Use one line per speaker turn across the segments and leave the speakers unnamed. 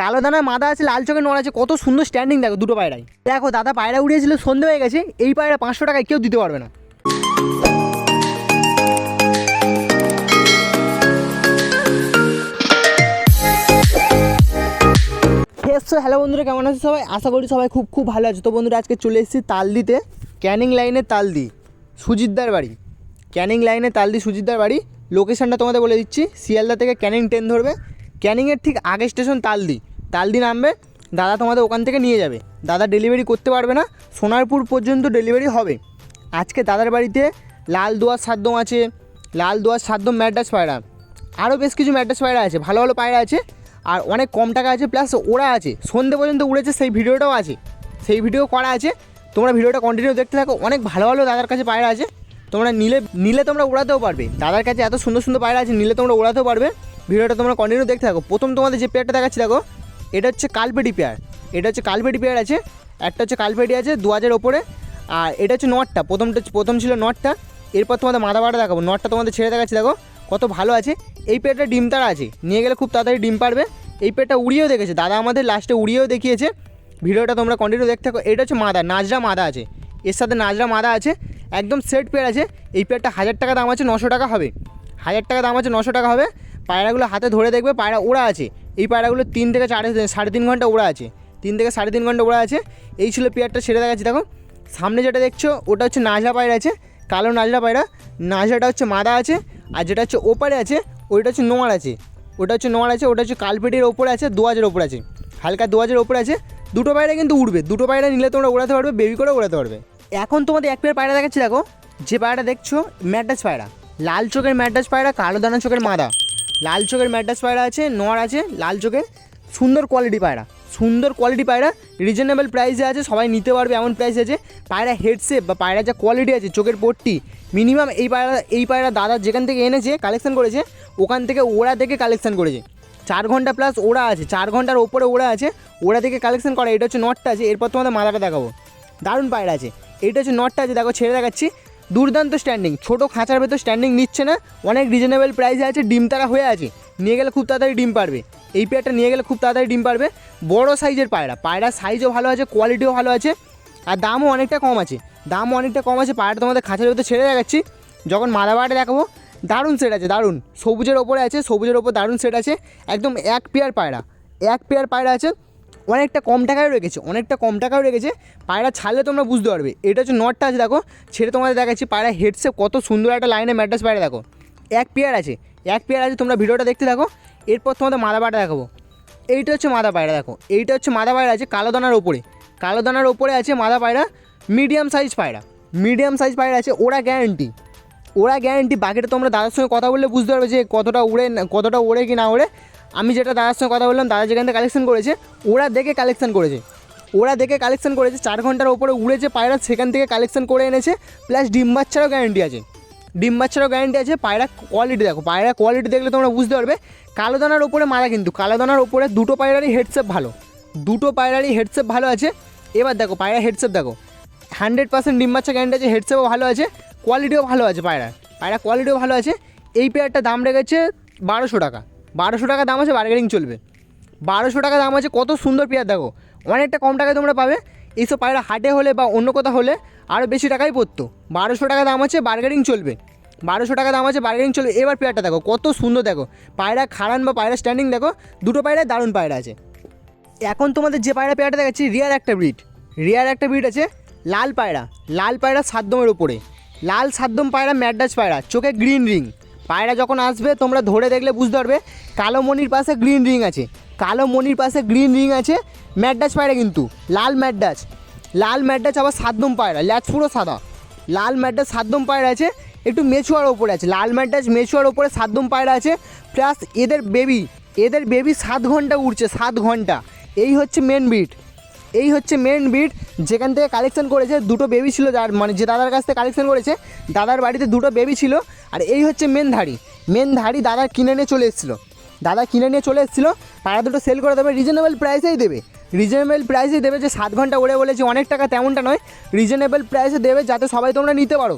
কালো দানার মাদা আছে, লাল চোখে নোড় আছে, কত সুন্দর স্ট্যান্ডিং দেখো দুটো পায়রাই দেখো, দাদা পায়রা উড়িয়েছিল, সন্ধে হয়ে গেছে, এই পায়রা পাঁচশো টাকায় কেউ দিতে পারবে না। এসছো হ্যালো বন্ধুরা, কেমন আছে সবাই? আশা করি সবাই খুব খুব ভালো আছে। তো বন্ধুরা, আজকে চলে এসেছি তালদিতে, ক্যানিং লাইনে তালদি, সুজিতদার বাড়ি। ক্যানিং লাইনে তালদি, সুজিতদার বাড়ি। লোকেশানটা তোমাদের বলে দিচ্ছি, শিয়ালদা থেকে ক্যানিং ট্রেন ধরবে। ক্যানিংয়ের ঠিক আগে স্টেশন তালদি। তালদি নামবে, দাদা তোমাদের ওখান থেকে নিয়ে যাবে। দাদা ডেলিভারি করতে পারবে না, সোনারপুর পর্যন্ত ডেলিভারি হবে। আজকে দাদার বাড়িতে লাল দোয়ার সাদ্দম আছে, লাল দোয়ার সাদ্দম ম্যাডাস পায়রা। আরও বেশ কিছু ম্যাডাস পায়রা আছে, ভালো ভালো পায়রা আছে, আর অনেক কম টাকা আছে প্লাস ওরা আছে। সন্ধে পর্যন্ত উড়েছে, সেই ভিডিওটাও আছে। সেই ভিডিও করা আছে। তোমরা ভিডিওটা কন্টিনিউ দেখতে থাকো, অনেক ভালো ভালো দাদার কাছে পায়রা আছে। তোমরা নিলে নিলে তোমরা উড়াতেও পারবে। দাদার কাছে এত সুন্দর সুন্দর পায়রা আছে, নিলে তোমরা উড়াতেও পারবে। ভিডিওটা তোমরা কন্টিনিউ দেখতে থাকো। প্রথম তোমাদের যে পেয়ারটা দেখাচ্ছি, দেখো, এটা হচ্ছে কালপেটি পেয়ার এটা হচ্ছে কালপেটি পেয়ার আছে, একটা হচ্ছে কালপেটি আছে দু হাজার ওপরে, আর এটা হচ্ছে নটটা প্রথমটা প্রথম ছিল নটটা এরপর তোমাদের মাথা বাটা দেখাবো। নটটা তোমাদের ছেড়ে দেখাচ্ছি, দেখো, কত ভালো আছে। এই পেয়ারটা ডিম তারা আছে। নিয়ে গেলে খুব তাড়াতাড়ি ডিম পারবে। এই পেয়ারটা উড়িয়েও দেখেছে। দাদা আমাদের লাস্টে উড়িয়েও দেখিয়েছে। ভিডিওটা তোমরা কন্টিনিউ দেখতে থাকো। এটা হচ্ছে মাদা, নাজরা মাদা আছে। এর সাথে নাজরা মাদা আছে। একদম সেট পেয়ার আছে। এই পেয়ারটা হাজার টাকা দাম আছে, নশো টাকা হবে। হাজার টাকা দাম আছে, নশো টাকা হবে। পায়রাগুলো হাতে ধরে দেখবে পায়রা ওড়া আছে। এই পায়রাগুলো তিন থেকে চারে সাড়ে তিন ঘণ্টা ওড়া আছে। তিন থেকে সাড়ে তিন ঘণ্টা ওড়া আছে। এই ছিল পেয়ারটা ছেড়ে দেখাচ্ছি। দেখো, সামনে যেটা দেখছ, ওটা হচ্ছে নাজরা পায়রা আছে। কালো নাজরা পায়রা। নাজরাটা হচ্ছে মাদা আছে। আর যেটা হচ্ছে ওপারে আছে, ওইটা হচ্ছে নোয়ার আছে। ওটা হচ্ছে নোয়ার আছে, ওটা হচ্ছে কালপেটির ওপরে আছে, দু হাজার ওপরে আছে। হালকা দু হাজার ওপরে আছে। দুটো পায়রা কিন্তু উড়বে। দুটো পায়রা নিলে তোমরা উড়াতে পারবে, বেবি করে উড়াতে পারবে। এখন তোমাদের এক পেয়ার পায়রা দেখাচ্ছি। দেখো, যে পায়রাটা দেখছ ম্যাডাস পায়রা। লাল চোখের ম্যাডাস পায়রা, কালো দানা চোখের মাদা। লাল চোখের ম্যাডাস পায়রা আছে নোয়ার আছে, লাল চোখের সুন্দর কোয়ালিটি পায়রা। সুন্দর কোয়ালিটি পায়রা রিজনেবল প্রাইসে আছে, সবাই নিতে পারবে, এমন প্রাইস আছে। পায়রা হেডসেপ বা পায়রা যা কোয়ালিটি আছে, চোখের পট্টি মিনিমাম এই পায়রা এই পায়রা দাদা যেখান থেকে এনেছে কালেকশন করেছে, ওখান থেকে ওরা থেকে কালেকশন করেছে। চার ঘণ্টা প্লাস ওরা আছে, চার ঘণ্টার ওপরে ওরা আছে, ওরা থেকে কালেকশন করা, এটা হচ্ছে নটটা আছে, এরপর তোমাদের মাথাটা দেখাবো। দারুণ পায়রা আছে। এইটা হচ্ছে নটটা আছে, দেখো, ছেড়ে দেখাচ্ছি। দুর্দান্ত স্ট্যান্ডিং ছোটো খাঁচার ভেতর স্ট্যান্ডিং নিচ্ছে না, অনেক রিজনেবল প্রাইসে আছে ডিম তারা হয়ে আছে। নিয়ে গেলে খুব তাড়াতাড়ি ডিম পারবে। এই পেয়ারটা নিয়ে গেলে খুব তাড়াতাড়ি ডিম পারবে। বড় সাইজের পায়রা। পায়রার সাইজও ভালো আছে কোয়ালিটিও ভালো আছে, আর দামও অনেকটা কম আছে। দামও অনেকটা কম আছে, পায়রাটা তোমাদের খাঁচার ভেতর ছেড়ে দেখাচ্ছি। যখন মাদা পায়রা দেখাবো, দারুণ সেট আছে, দারুণ। সবুজের ওপরে আছে, সবুজের ওপর দারুণ সেট আছে। একদম এক পেয়ার পায়রা। এক পেয়ার পায়রা আছে অনেকটা কম টাকায় রেখেছে, অনেকটা কম টাকায় রেখেছে। পায়রা ছাড়লে তোমরা বুঝতে পারবে। এটা হচ্ছে নটটা আছে দেখো, ছেড়ে তোমাদের দেখাচ্ছি পায়রা হেডসে কত সুন্দর একটা লাইনে ম্যাড্রাস পায়রা, দেখো। এক পেয়ার আছে, এক পেয়ার আছে, তোমরা ভিডিওটা দেখতে থাকো, এরপর তোমাদের মাদা পায়রা দেখাবো। এইটা হচ্ছে মাদা পায়রা, দেখো। এইটা হচ্ছে মাদা পায়রা আছে কালো দানার ওপরে। কালো দানার ওপরে আছে মাদা পায়রা মিডিয়াম সাইজ পায়রা। মিডিয়াম সাইজ পায়রা আছে, ওরা গ্যারান্টি ওরা গ্যারান্টি বাকিটা তোমরা দাদার সঙ্গে কথা বললে বুঝতে পারবে যে কতটা উড়ে কতটা ওড়ে কি না ওড়ে। আমি যেটা দাদার সঙ্গে কথা বললাম, দাদা যেখান থেকে কালেকশন করেছে, ওরা দেখে কালেকশন করেছে। ওরা দেখে কালেকশন করেছে, চার ঘণ্টার ওপরে উড়েছে পায়রা সেখান থেকে কালেকশন করে এনেছে প্লাস ডিম বাচ্চারও গ্যারান্টি আছে। ডিম বাচ্চারও গ্যারান্টি আছে, পায়রা কোয়ালিটি দেখো, পায়রা কোয়ালিটি দেখলে তোমরা বুঝতে পারবে কালো দানার ওপরে মারা কিন্তু কালো দানার ওপরে দুটো পায়রারই হেডসেপ ভালো। দুটো পায়রারই হেডসেপ ভালো আছে। এবার দেখো, পায়রা হেডসেপ দেখো। হান্ড্রেড পার্সেন্ট ডিম বাচ্চা গ্যারেন্টি আছে হেডসেপও ভালো আছে কোয়ালিটিও ভালো আছে পায়রার। পায়রা কোয়ালিটিও ভালো আছে। এই পেয়ারটা দাম রেখেছে বারোশো টাকা। বারোশো টাকা দাম আছে বার্গেনিং চলবে। বারোশো টাকা দাম আছে, কত সুন্দর পেয়ার, দেখো। অনেকটা কম টাকায় তোমরা পাবে। এইসব পায়রা হাটে হলে বা অন্য কোথাও হলে আরও বেশি টাকাই পড়তো। বারোশো টাকা দাম আছে বার্গেনিং চলবে। বারোশো টাকা দাম আছে বার্গেনিং চলবে। এবার পেয়ারটা দেখো, কত সুন্দর, দেখো। পায়রা খাড়ান বা পায়রা স্ট্যান্ডিং দেখো, দুটো পায়রায় দারুণ পায়রা আছে। এখন তোমাদের যে পায়রা পেয়ারটা দেখাচ্ছি রিয়ার একটা ব্রিড রিয়ার একটা ব্রিড আছে, লাল পায়রা। লাল পায়রা সাদ্দমের উপরে। লাল সাদ্দম পায়রা ম্যাডাস পায়রা, চোখে গ্রিন রিং পায়রা যখন আসবে, তোমরা ধরে দেখলে বুঝতে পারবে, কালো মনির পাশে গ্রিন রিং আছে। কালো মনির পাশে গ্রিন রিং আছে ম্যাডাস পায়রা কিন্তু, লাল ম্যাডাস লাল ম্যাডাস আবার সাদ্দম পায়রা, ল্যাচ পুরো সাদা। লাল ম্যাডাস সাদ্দম পায়রা আছে, একটু মেচুয়ার ওপরে আছে। লাল ম্যাডাস মেচুয়ার ওপরে সাদ্দম পায়রা আছে প্লাস এদের বেবি এদের বেবি সাত ঘণ্টা উঠছে সাত ঘণ্টা। এই হচ্ছে মেন বিট এই হচ্ছে মেন বিট যেখান থেকে কালেকশন করেছে, দুটো বেবি ছিল যার মানে যে দাদার কাছ থেকে কালেকশন করেছে, দাদার বাড়িতে দুটো বেবি ছিল। আর এই হচ্ছে মেন ধাড়ি। মেন ধাড়ি দাদা কিনে নিয়ে চলে এসেছিল। দাদা কিনে নিয়ে চলে এসেছিল পাড়া দুটো সেল করে দেবে রিজনেবল প্রাইসেই দেবে। রিজনেবল প্রাইসেই দেবে যে সাত ঘণ্টা ওড়ে বলেছে, অনেক টাকা তেমনটা নয় রিজনেবল প্রাইসে দেবে যাতে সবাই তোমরা নিতে পারো।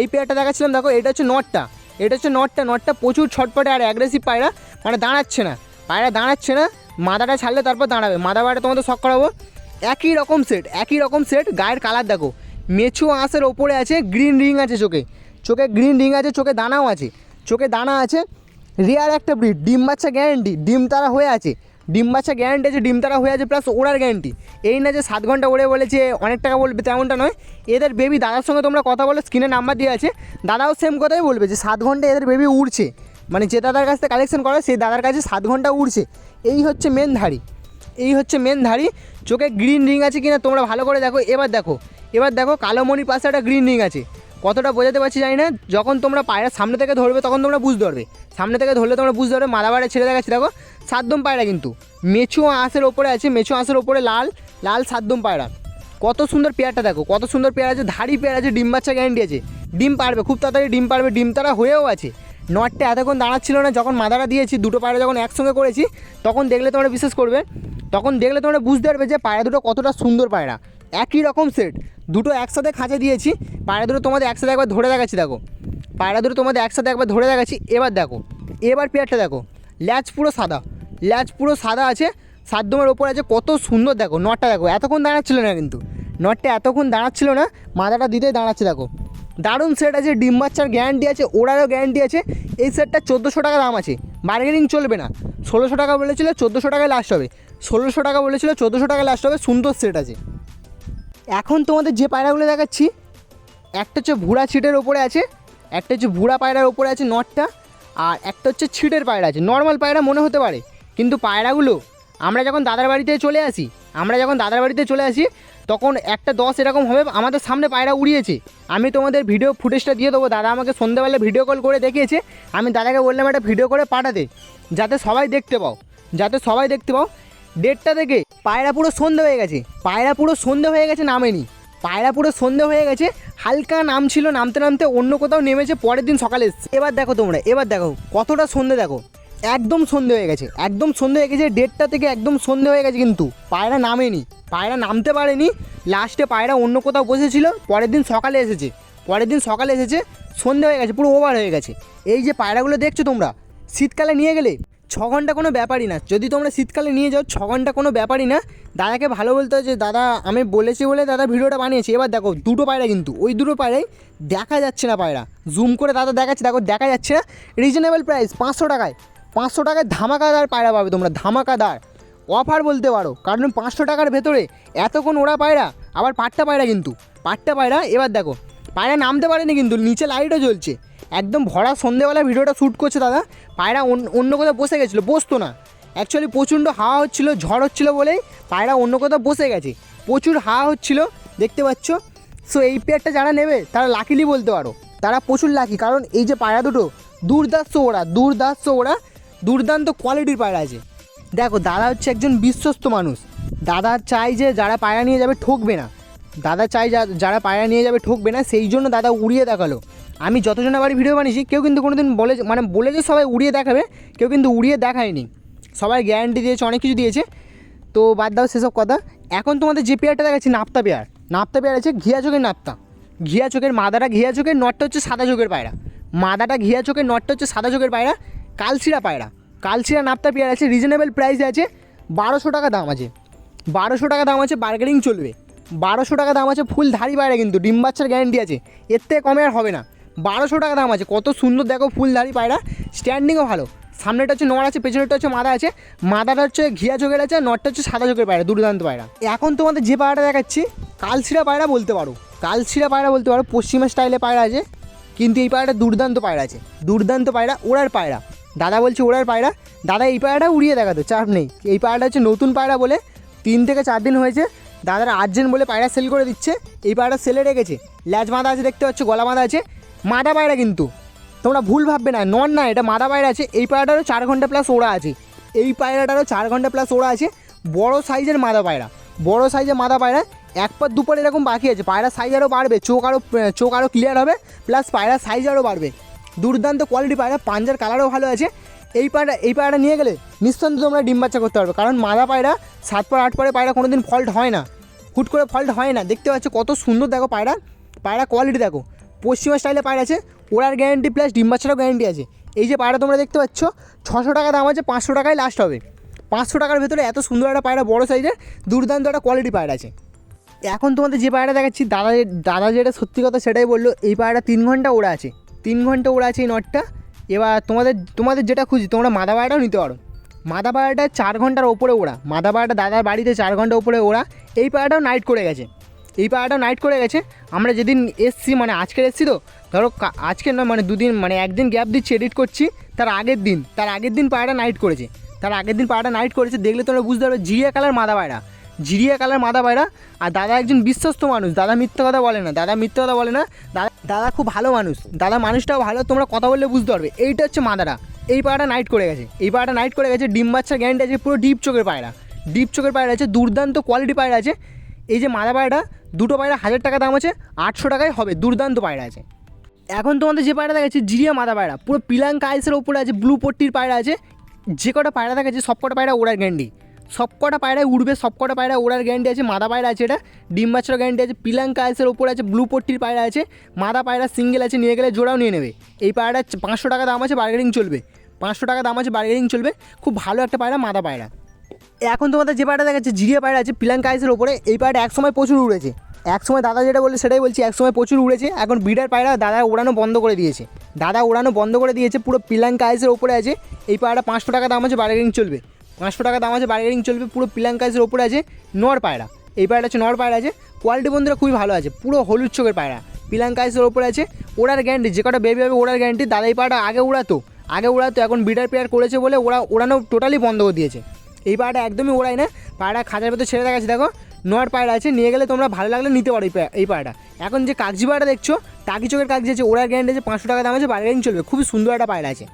এই পেয়ারটা দেখাচ্ছিলাম, দেখো, এটা হচ্ছে নটটা। এটা হচ্ছে নটটা নটটা প্রচুর ছটপটে আর অ্যাগ্রেসিভ পায়রা মানে দাঁড়াচ্ছে না। পায়রা দাঁড়াচ্ছে না, মাদাটা ছাড়লে তারপর দাঁড়াবে। মাদা বাড়িটা তোমাদের শখ করাবো। একই রকম সেট একই রকম সেট গায়ের কালার দেখো। মেছু আঁশের ওপরে আছে গ্রিন রিং আছে চোখে। চোখে গ্রিন রিং আছে, চোখে দানাও আছে। চোখে দানা আছে রেয়ার একটা ব্রিড ডিম বাচ্চা গ্যারেন্টি ডিম তারা হয়ে আছে। ডিম বাচ্চা গ্যারেন্টি আছে, ডিম তারা হয়ে আছে প্লাস ওড়ার গ্যারেন্টি এই না যে সাত ঘণ্টা ওড়ে বলেছে, অনেক টাকা বলবে, তেমনটা নয়। এদের বেবি দাদার সঙ্গে তোমরা কথা বলে স্ক্রিনে নাম্বার দিয়ে আছে। দাদাও সেম কথাই বলবে যে সাত ঘণ্টা এদের বেবি উড়ছে। মানে যে দাদার কাছ থেকে কালেকশন করে, সেই দাদার কাছে সাত ঘণ্টা উড়ছে। এই হচ্ছে মেন ধাড়ি। এই হচ্ছে মেন ধাড়ি। চোখে গ্রিন রিং আছে কিনা তোমরা ভালো করে দেখো। এবার দেখো এবার দেখো কালো মণির পাশে একটা গ্রিন রিং আছে। কতটা বোঝাতে পারছি জানি না। যখন তোমরা পায়রা সামনে থেকে ধরবে, তখন তোমরা বুঝতে পারবে। সামনে থেকে ধরলে তোমরা বুঝতে পারবে, মালাবারে ছেড়ে দেখাচ্ছি, দেখো। সাতদম পায়রা কিন্তু। মেছু আঁশের ওপরে আছে মেছু আঁশের ওপরে লাল লাল সাতদম পায়রা। কত সুন্দর পেয়ারটা দেখো, কত সুন্দর পেয়ার আছে, ধাড়ি পেয়ার আছে, ডিম বাচ্চা গ্যারান্টি আছে। ডিম পারবে, খুব তাড়াতাড়ি ডিম পারবে, ডিম তারা হয়েও আছে। নটটা এতক্ষণ দাঁড়াচ্ছিল না, যখন মাদারা দিয়েছি, দুটো পায়রা যখন একসঙ্গে করেছি, তখন দেখলে তোমরা বিশ্বাস করবে, তখন দেখলে তোমরা বুঝতে পারবে যে পায়রা দুটো কতটা সুন্দর পায়রা। একই রকম সেট দুটো একসাথে খাঁচে দিয়েছি, পায়রা দুটো তোমাদের একসাথে একবার ধরে দেখাচ্ছি, দেখো। পায়রা দুটো তোমাদের একসাথে একবার ধরে দেখাচ্ছি, এবার দেখো, এবার পেয়ারটা দেখো, ল্যাচ পুরো সাদা, ল্যাচ পুরো সাদা আছে সাতদমের ওপর আছে কত সুন্দর, দেখো, নটটা দেখো, এতক্ষণ দাঁড়াচ্ছিল না কিন্তু, নটটা এতক্ষণ দাঁড়াচ্ছিল না, মাথাটা দিতেই দাঁড়াচ্ছে, দেখো। দারুণ সেট আছে, ডিম বাচ্চার গ্যারান্টি আছে, ওড়ারও গ্যারান্টি আছে, এই সেটটা চোদ্দোশো টাকা দাম আছে বার্গেনিং চলবে না, ষোলোশো টাকা বলেছিল, চোদ্দোশো টাকায় লাস্ট হবে, ষোলোশো টাকা বলেছিল, চোদ্দোশো টাকায় লাস্ট হবে, সুন্দর সেট আছে। এখন তোমাদের যে পায়রাগুলো দেখাচ্ছি, একটা হচ্ছে ভুড়া ছিটের ওপরে আছে, একটা হচ্ছে ভুড়া পায়রার ওপরে আছে নটটা, আর একটা হচ্ছে ছিটের পায়রা আছে। নর্মাল পায়রা মনে হতে পারে, কিন্তু পায়রাগুলো, আমরা যখন দাদার বাড়িতে চলে আসি, আমরা যখন দাদার বাড়িতে চলে আসি, তখন একটা দশ এরকম হবে, আমাদের সামনে পায়রা উড়িয়েছে। আমি তোমাদের ভিডিও ফুটেজটা দিয়ে দেবো, দাদা আমাকে সন্ধ্যেবেলা ভিডিও কল করে দেখিয়েছে, আমি দাদাকে বললাম একটা ভিডিও করে পাঠাতে, যাতে সবাই দেখতে পাও, যাতে সবাই দেখতে পাও ডেটটা দেখে পায়রা পুরো সন্ধে হয়ে গেছে। পায়রা পুরো সন্ধে হয়ে গেছে নামেনি। পায়রা পুরো সন্ধে হয়ে গেছে, হালকা নাম ছিল, নামতে নামতে অন্য কোথাও নেমেছে, পরের দিন সকালে এসছে। এবার দেখো তোমরা, এবার দেখো, কতটা সন্ধে দেখো। একদম সন্ধে হয়ে গেছে, একদম সন্ধে হয়ে গেছে ডেটটা থেকে একদম সন্ধে হয়ে গেছে কিন্তু। পায়রা নামেনি, পায়রা নামতে পারেনি। লাস্টে পায়রা অন্য কোথাও বসেছিল, পরের দিন সকালে এসেছে। পরের দিন সকালে এসেছে, সন্ধে হয়ে গেছে, পুরো ওভার হয়ে গেছে। এই যে পায়রাগুলো দেখছ তোমরা, শীতকালে নিয়ে গেলে ছ ঘণ্টা কোনো ব্যাপারই না। যদি তোমরা শীতকালে নিয়ে যাও ছ ঘণ্টা কোনো ব্যাপারই না। দাদাকে ভালো বলতে হয় যে দাদা, আমি বলেছি বলে দাদা ভিডিওটা বানিয়েছি। এবার দেখো, দুটো পায়রা কিন্তু। ওই দুটো পায়রাই দেখা যাচ্ছে না পায়রা। জুম করে দাদা দেখাচ্ছে, দেখো, দেখা যাচ্ছে না। রিজনেবল প্রাইস পাঁচশো টাকায়। পাঁচশো টাকায় ধামাকাদার পায়রা পাবে তোমরা, ধামাকাদার। অফার বলতে পারো, কারণ পাঁচশো টাকার ভেতরে এতক্ষণ ওরা পায়রা, আবার পাট্টা পায়রা কিন্তু। পাট্টা পায়রা, এবার দেখো, পায়রা নামতে পারেনি কিন্তু, নিচে লাইটও জ্বলছে। একদম ভরা সন্ধেবেলা ভিডিওটা শ্যুট করছে দাদা। পায়রা অন্য- কোথাও বসে গেছিল, বসতো না। অ্যাকচুয়ালি প্রচণ্ড হাওয়া হচ্ছিল, ঝড় হচ্ছিল বলেই পায়রা অন্য কোথাও বসে গেছে। প্রচুর হাওয়া হচ্ছিল, দেখতে পাচ্ছ? সো এই পেয়ারটা যারা নেবে, তারা লাকিলি বলতে পারো, তারা প্রচুর লাকি কারণ এই যে পায়রা দুটো দুর্দাস্ত ওরা দুর্দাস্ত ওরা, দুর্দান্ত কোয়ালিটির পায়রা আছে। দেখো, দাদা হচ্ছে একজন বিশ্বস্ত মানুষ। দাদা চাই যে যারা পায়রা নিয়ে যাবে ঠকবে না। দাদা চাই যারা পায়রা নিয়ে যাবে ঠকবে না, সেই জন্য দাদা উড়িয়ে দেখাল। আমি যতজনের বাড়ি ভিডিও বানিয়েছি, কেউ কিন্তু কোনোদিন বলে মানে বলে যে সবাই উড়িয়ে দেখাবে, কেউ কিন্তু উড়িয়ে দেখায়নি। সবাই গ্যারান্টি দিয়েছে, অনেক কিছু দিয়েছে। তো বাদ দাও সেসব কথা। এখন তোমাদের যে পেয়ারটা দেখাচ্ছি, নাপ্তা পেয়ার। নাপ্তা পেয়ার আছে ঘিয়া চোখের নাপ্তা। ঘিয়া চোখের, মাদাটা ঘিয়া চোখের, নটটা হচ্ছে সাদা চোখের পায়রা। মাদাটা ঘিয়া চোখের, নটটা হচ্ছে সাদা চোখের পায়রা। কালচিরা পায়রা। কালচিরা নাপ্তা পেয়ার আছে রিজনেবল প্রাইস আছে, বারোশো টাকা দাম আছে। বারোশো টাকা দাম আছে বার্গেনিং চলবে। বারোশো টাকা দাম আছে, ফুল ধারি পায়রা কিন্তু, ডিম বাচ্চার গ্যারেন্টি আছে। এর থেকে কমে আর হবে না। বারোশো টাকা দাম আছে, কত সুন্দর দেখো ফুল ধারি পায়রা। স্ট্যান্ডিংও ভালো। সামনেটা হচ্ছে নড় আছে পেছনেটা হচ্ছে মাদা আছে। মাদাটা হচ্ছে ঘিয়া চোখের আছে নটটা হচ্ছে সাদা চোখের পায়রা, দুর্দান্ত পায়রা। এখন তোমাদের যে পায়রাটা দেখাচ্ছি কালছিরা পায়রা বলতে পারো। কালছিরা পায়রা বলতে পারো পশ্চিমা স্টাইলে পায়রা আছে, কিন্তু এই পায়রাটা দুর্দান্ত পায়রা আছে। দুর্দান্ত পায়রা, ওড়ার পায়রা। দাদা বলছে ওড়ার পায়রা। দাদা, এই পায়রাটা উড়িয়ে দেখাতো, চাপ নেই। এই পায়রাটা হচ্ছে নতুন পায়রা বলে তিন থেকে চার দিন হয়েছে। দাদারা আর্জেন্ট বলে পায়রা সেল করে দিচ্ছে। এই পায়রা সেলে রেখেছে। ল্যাজ বাঁধা আছে, দেখতে পাচ্ছ, গলা বাঁধা আছে। মাদা পায়রা কিন্তু। তোমরা ভুল ভাববে না, নন না, এটা মাদা পায়রা আছে। এই পায়রাটারও চার ঘণ্টা প্লাস ওড়া আছে। এই পায়রাটারও চার ঘণ্টা প্লাস ওড়া আছে। বড় সাইজের মাদা পায়রা। বড় সাইজের মাদা পায়রা। এক পর দুপর এরকম বাকি আছে। পায়রা সাইজ আরও বাড়বে, চোখ আরও চোখ আরও ক্লিয়ার হবে। প্লাস পায়রা সাইজ আরও বাড়বে। দুর্দান্ত কোয়ালিটি পায়রা, পাঞ্জার কালারও ভালো আছে। এই পায়রা এই পায়রা নিয়ে গেলে নিঃসন্দেহে তোমরা ডিম বাচ্চা করতে পারবে। কারণ মাদা পায়রা, সাত পর আট পরে পায়রা কোনো দিন ফল্ট হয় না। হুট করে ফল্ট হয় না। দেখতে পাচ্ছ কত সুন্দর দেখো পায়রা। পায়রা কোয়ালিটি দেখো। পশ্চিমা স্টাইলে পায়রা আছে ওড়ার গ্যারেন্টি প্লাস ডিম বাচ্চারও গ্যারেন্টি আছে। এই যে পায়রা তোমরা দেখতে পাচ্ছ, ছশো টাকা দাম আছে, পাঁচশো টাকায় লাস্ট হবে। পাঁচশো টাকার ভেতরে এত সুন্দর একটা পায়রা, বড় সাইজের দুর্দান্ত একটা কোয়ালিটি পায়রা আছে। এখন তোমাদের যে পায়রাটা দেখাচ্ছি, দাদা দাদা যেটা সত্যি কথা সেটাই বলল, এই পায়রাটা তিন ঘণ্টা ওড়া আছে। তিন ঘণ্টা ওড়া আছে এই নটটা। এবার তোমাদের তোমাদের যেটা খুঁজি তোমরা মাদা পায়রাটাও নিতে পারো। মাদা পায়রাটা চার ঘণ্টার ওপরে ওড়া। মাদা পায়রাটা দাদার বাড়িতে চার ঘণ্টা ওপরে ওড়া। এই পায়রাটাও নাইট করে গেছে। এই পায়রাটাও নাইট করে গেছে। আমরা যেদিন এসছি মানে আজকের এসছি তো, ধরো কা- আজকের নয় মানে দুদিন মানে একদিন গ্যাপ দিচ্ছি এডিট করছি, তার আগের দিন, তার আগের দিন পায়রাটা নাইট করেছে। তার আগের দিন পায়রাটা নাইট করেছে, দেখলে তোমরা বুঝতে পারবে, জিরিয়া কালার মাদা পায়রা জিরিয়া কালার মাদা পায়রা আর দাদা একজন বিশ্বস্ত মানুষ, দাদা মিথ্যা কথা বলে না, দাদা মিথ্যা কথা বলে না, দাদা দাদা খুব ভালো মানুষ, দাদা মানুষটাও ভালো, তোমরা কথা বললে বুঝতে পারবে। এইটা হচ্ছে মাদারা। এই পাড়াটা নাইট করে গেছে। এই পাড়াটা নাইট করে গেছে, ডিম বাচ্চার গ্যারেন্টি আছে পুরো ডিপ চোখের পায়রা। ডিপ চোখের পায়রা আছে, দুর্দান্ত কোয়ালিটি পায়রা আছে। এই যে মাদা পায়রাটা দুটো পায়রা হাজার টাকা দাম আছে, আটশো টাকায় হবে, দুর্দান্ত পায়রা আছে। এখন তোমাদের যে পায়রা দেখাচ্ছে, জিরিয়া মাদা পায়রা, পুরো পিলাং কাইসের ওপরে আছে ব্লু পট্টির পায়রা আছে, যে কটা পায়রা দেখাচ্ছে সব কটা পায়রা ওড়ার গ্যান্ডি সব কটা পায়রায় উড়বে, সব কটা পায়রা ওড়ার গ্যারান্টি আছে, মাদা পায়রা আছে এটা, ডিম বাচ্চার গ্যান্ডি আছে পিলাঙ্কা আইসের ওপরে আছে ব্লু পট্টির পায়রা আছে, মাদা পায়রা সিঙ্গেল আছে, নিয়ে গেলে জোড়াও নিয়ে নেবে। এই পায়রাটা পাঁচশো টাকা দাম আছে বার্গেনিং চলবে। পাঁচশো টাকা দাম আছে বার্গেনিং চলবে, খুব ভালো একটা পায়রা, মাদা পায়রা। এখন তোমাদের যে পায়রা দেখাচ্ছে, জিরিয়া পায়রা আছে পিলাঙ্কা আইসের ওপরে, এই পায়রাটা একসময় প্রচুর উড়েছে। একসময় দাদা যেটা বলছে সেটাই বলছি, একসময় প্রচুর উড়েছে, এখন বিডার পায়রা দাদা ওড়ানো বন্ধ করে দিয়েছে। দাদা ওড়ানো বন্ধ করে দিয়েছে, পুরো পিলাঙ্কা আইসের ওপরে আছে, এই পায়রাটা পাঁচশো টাকা দাম আছে বার্গেনিং চলবে। পাঁচশো টাকা দাম আছে বার্গেনিং চলবে, পুরো পিলাঙ্কা আইসের ওপরে আছে নর পায়রা। এই পায়রাটা হচ্ছে নর পায়রা আছে। কোয়ালিটি বন্ধুরা খুবই ভালো আছে, পুরো হলুদ চোখের পায়রা। পিলাঙ্কা আইসের ওপরে আছে, ওড়ার গ্যারান্টি যে কটা বেবি হবে ওড়ার গ্যারান্টি দাদা এই পায়রাটা আগে উড়াতো আগে উড়াতো এখন বিডার পেয়ার করেছে বলে ওরা ওড়ানো টোটালি বন্ধ করে দিয়েছে। এই পায়রাটা একদমই ওড়ায় না, পায়রা খাঁচার ভেতর ছেড়ে দেখাচ্ছে, দেখো, নয়ার পায়রা আছে, নিয়ে গেলে তোমরা ভালো লাগলে নিতে পারো এই পায়রা- পায়রাটা। এখন যে কাগজি পায়রা দেখছ, টাকি চোখের কাগজি আছে, ওড়ার গ্যারান্টি আছে পাঁচশো টাকা দাম আছে বার্গেনিং চলবে, খুবই সুন্দর একটা পায়রা আছে।